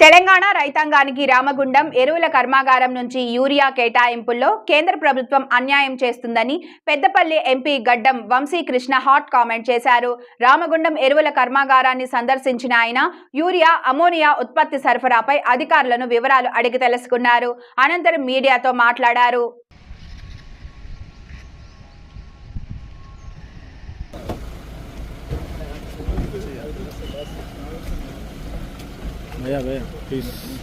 తెలంగాణ రైతాంగానికి రామగుండం ఎరువుల కర్మాగారం నుంచి యూరియా కేటాయింపుల్లో కేంద్ర ప్రభుత్వం అన్యాయం చేస్తుందని పెద్దపల్లి ఎంపీ గడ్డం వంశీకృష్ణ హాట్ కామెంట్ చేశారు. రామగుండం ఎరువుల కర్మాగారాన్ని సందర్శించిన ఆయన యూరియా అమోనియా ఉత్పత్తి సరఫరాపై అధికారులను వివరాలు అడిగి తెలుసుకున్నారు. అనంతరం మీడియాతో మాట్లాడారు. Vaya, vaya. Peace.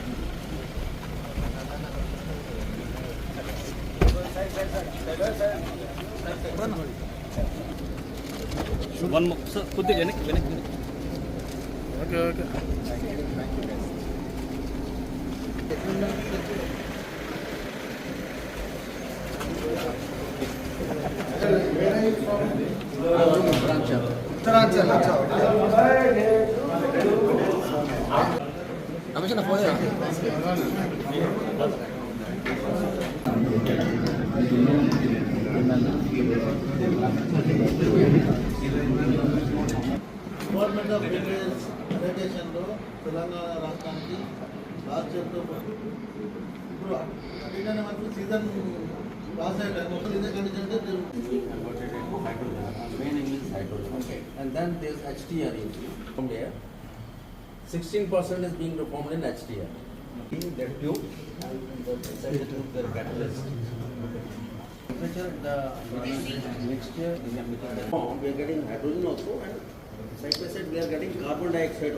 One more, sir. Put the venek, venek, venek. Okay, okay. Thank you, thank you, guys. Uttaranchal, Uttaranchal. Commission పోయా గవర్నమెంట్ ఆఫ్ ఇండియాస్ అడగేషన్లో తెలంగాణ రాష్ట్రానికి లాస్ట్ ఇయర్తో ఇప్పుడు అడిగిన మనకు సీజన్ లాస్ అయ్యే టైం ఒక ఇదే కండిషన్ అంటే main English hydrogen and then this HTR in 16% is being performed in HDR. The tube and the the catalyst. The oh, we are getting hydrogen also and side by side we are getting carbon dioxide.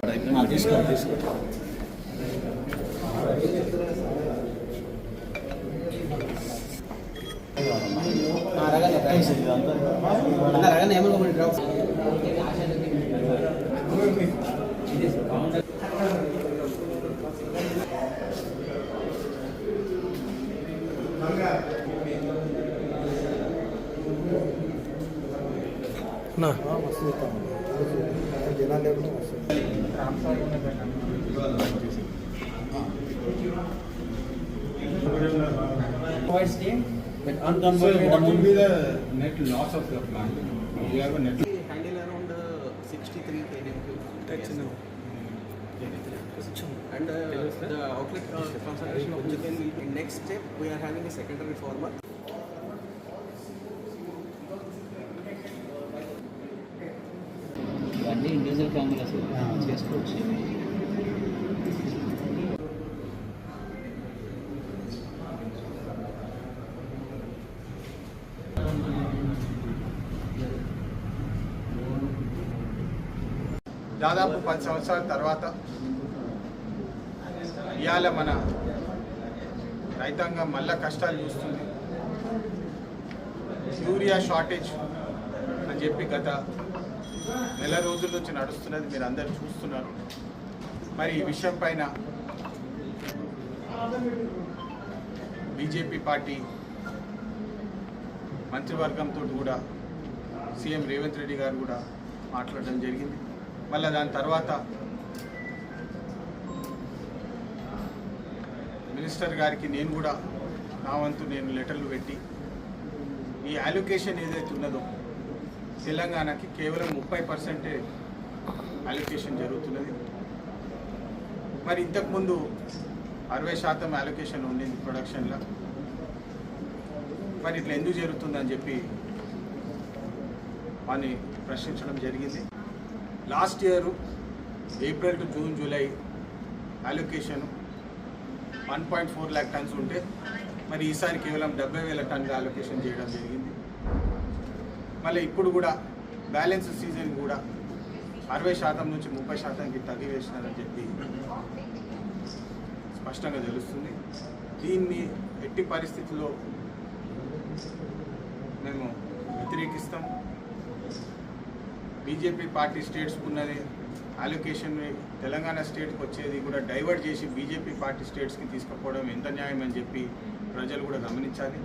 రగన్ ఏమనుకోండి drops Provides the with unconverted amount. net loss of the plant? You have a net. handle around uh, 63 kNq. And uh, the outlet uh, concentration of be next step. We are having a secondary former. అన్ని individual formulas చేసుకోవచ్చు దాదాపు పది సంవత్సరాల తర్వాత ఇవాళ మన రైతాంగం మళ్ళా కష్టాలు చూస్తుంది. యూరియా షార్టేజ్ అని చెప్పి గత నెల రోజుల నుంచి నడుస్తున్నది మీరు అందరు చూస్తున్నారు. మరి ఈ విషయం పైన బీజేపీ పార్టీ మంత్రివర్గంతో కూడా సీఎం రేవంత్ రెడ్డి గారు కూడా మాట్లాడడం జరిగింది. మళ్ళీ దాని తర్వాత మినిస్టర్ గారికి నేను కూడా నా వంతు నేను లెటర్లు పెట్టి ఈ అలొకేషన్ ఏదైతే ఉన్నదో తెలంగాణకి కేవలం ముప్పై పర్సెంటే అలొకేషన్ జరుగుతున్నది. మరి ఇంతకుముందు అరవై శాతం అలొకేషన్ ఉండింది ప్రొడక్షన్లో మరి ఇట్లా ఎందుకు జరుగుతుందని చెప్పి వాడిని ప్రశ్నించడం జరిగింది. Last year April to June July allocation one point four lakh tons ఉంటే మరి ఈసారి కేవలం డెబ్బై వేల టన్నుల అలొకేషన్ చేయడం జరిగింది. మళ్ళీ ఇప్పుడు కూడా బ్యాలెన్స్ సీజన్ కూడా అరవై శాతం నుంచి ముప్పై శాతానికి తగ్గివేసినారని చెప్పి స్పష్టంగా తెలుస్తుంది. దీన్ని ఎట్టి పరిస్థితుల్లో మేము వ్యతిరేకిస్తాం. బీజేపీ పార్టీ స్టేట్స్కి ఉన్నది అలొకేషన్ తెలంగాణ స్టేట్కి వచ్చేది కూడా డైవర్ట్ చేసి బీజేపీ పార్టీ స్టేట్స్కి తీసుకుపోవడం ఎంత న్యాయం అని చెప్పి ప్రజలు కూడా గమనించాలి.